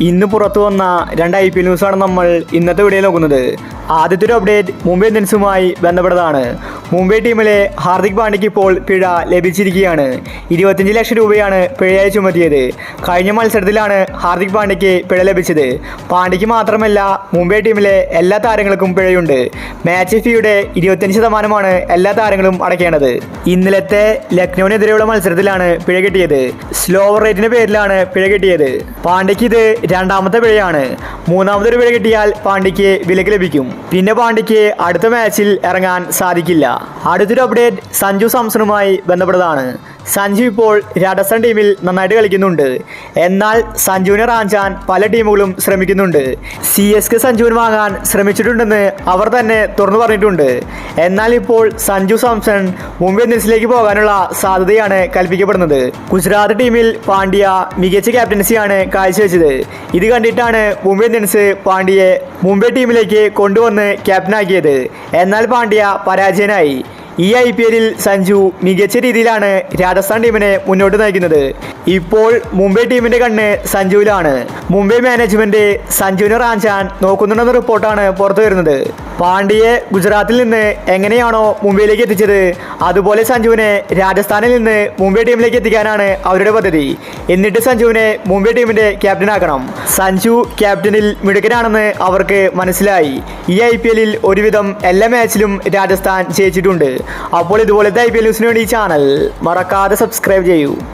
ഇന്ന് പുറത്തു വന്ന രണ്ട് ഐ പി എൽ ന്യൂസാണ് നമ്മൾ ഇന്നത്തെ വീഡിയോ നോക്കുന്നത്. ആദ്യത്തെ ഒരു അപ്ഡേറ്റ് മുംബൈ ഇന്ത്യൻസുമായി ബന്ധപ്പെട്ടതാണ്. മുംബൈ ടീമിലെ ഹാർദിക് പാണ്ഡ്യയ്ക്ക് ഇപ്പോൾ പിഴ ലഭിച്ചിരിക്കുകയാണ്. ഇരുപത്തിയഞ്ച് ലക്ഷം രൂപയാണ് പിഴയായി ചുമത്തിയത്. കഴിഞ്ഞ മത്സരത്തിലാണ് ഹാർദിക് പാണ്ഡ്യയ്ക്ക് പിഴ ലഭിച്ചത്. പാണ്ഡ്യയ്ക്ക് മാത്രമല്ല മുംബൈ ടീമിലെ എല്ലാ താരങ്ങൾക്കും പിഴയുണ്ട്. മാച്ച് ഫീയുടെ ഇരുപത്തിയഞ്ച് ശതമാനമാണ് എല്ലാ താരങ്ങളും അടയ്ക്കേണ്ടത്. ഇന്നലത്തെ ലക്നൌവിനെതിരെയുള്ള മത്സരത്തിലാണ് പിഴ കിട്ടിയത്. സ്ലോവർ റേറ്റിന്റെ പേരിലാണ് പിഴ കിട്ടിയത്. പാണ്ഡ്യയ്ക്ക് ഇത് രണ്ടാമത്തെ പിഴയാണ്. മൂന്നാമതൊരു പിഴ കിട്ടിയാൽ പാണ്ഡ്യയ്ക്ക് വിലക്ക് ലഭിക്കും. പിന്നെ പാണ്ഡ്യയ്ക്ക് അടുത്ത മാച്ചിൽ ഇറങ്ങാൻ സാധിക്കില്ല. അടുത്തൊരു അപ്ഡേറ്റ് സഞ്ജു സാംസണുമായി ബന്ധപ്പെട്ടതാണ്. സഞ്ജു ഇപ്പോൾ രാജസ്ഥാൻ ടീമിൽ നന്നായിട്ട് കളിക്കുന്നുണ്ട്. എന്നാൽ സഞ്ജുവിനെ റാഞ്ചാൻ പല ടീമുകളും ശ്രമിക്കുന്നുണ്ട്. സി എസ് കെ സഞ്ജുവിന് വാങ്ങാൻ ശ്രമിച്ചിട്ടുണ്ടെന്ന് അവർ തന്നെ തുറന്നു പറഞ്ഞിട്ടുണ്ട്. എന്നാൽ ഇപ്പോൾ സഞ്ജു സാംസൺ മുംബൈ ഇന്ത്യൻസിലേക്ക് പോകാനുള്ള സാധ്യതയാണ് കൽപ്പിക്കപ്പെടുന്നത്. ഗുജറാത്ത് ടീമിൽ പാണ്ഡ്യ മികച്ച ക്യാപ്റ്റൻസിയാണ് കാഴ്ചവെച്ചത്. ഇത് കണ്ടിട്ടാണ് മുംബൈ ഇന്ത്യൻസ് പാണ്ഡ്യയെ മുംബൈ ടീമിലേക്ക് കൊണ്ടുവന്ന് ക്യാപ്റ്റനാക്കിയത്. എന്നാൽ പാണ്ഡ്യ പരാജയനായി. ഈ ഐ പി എല്ലിൽ സഞ്ജു മികച്ച രീതിയിലാണ് രാജസ്ഥാൻ ടീമിനെ മുന്നോട്ട് നയിക്കുന്നത്. ഇപ്പോൾ മുംബൈ ടീമിന്റെ കണ്ണ് സഞ്ജുവിലാണ്. മുംബൈ മാനേജ്മെന്റ് സഞ്ജുവിനെ റാഞ്ചാൻ നോക്കുന്നുണ്ടെന്ന റിപ്പോർട്ടാണ് പുറത്തു വരുന്നത് പാണ്ഡ്യയെ ഗുജറാത്തിൽ നിന്ന് എങ്ങനെയാണോ മുംബൈയിലേക്ക് എത്തിച്ചത് അതുപോലെ സഞ്ജുവിനെ രാജസ്ഥാനിൽ നിന്ന് മുംബൈ ടീമിലേക്ക് എത്തിക്കാനാണ് അവരുടെ പദ്ധതി. എന്നിട്ട് സഞ്ജുവിനെ മുംബൈ ടീമിന്റെ ക്യാപ്റ്റനാക്കണം സഞ്ജു ക്യാപ്റ്റനിൽ മിടുക്കനാണെന്ന് അവർക്ക് മനസ്സിലായി. ഈ ഐ പി എല്ലിൽ ഒരുവിധം എല്ലാ മാച്ചിലും രാജസ്ഥാൻ ജയിച്ചിട്ടുണ്ട്. അപ്പോൾ ഇതുപോലത്തെ ഐ പി എൽ ന്യൂസിന് വേണ്ടി ചാനൽ മറക്കാതെ സബ്സ്ക്രൈബ് ചെയ്യൂ.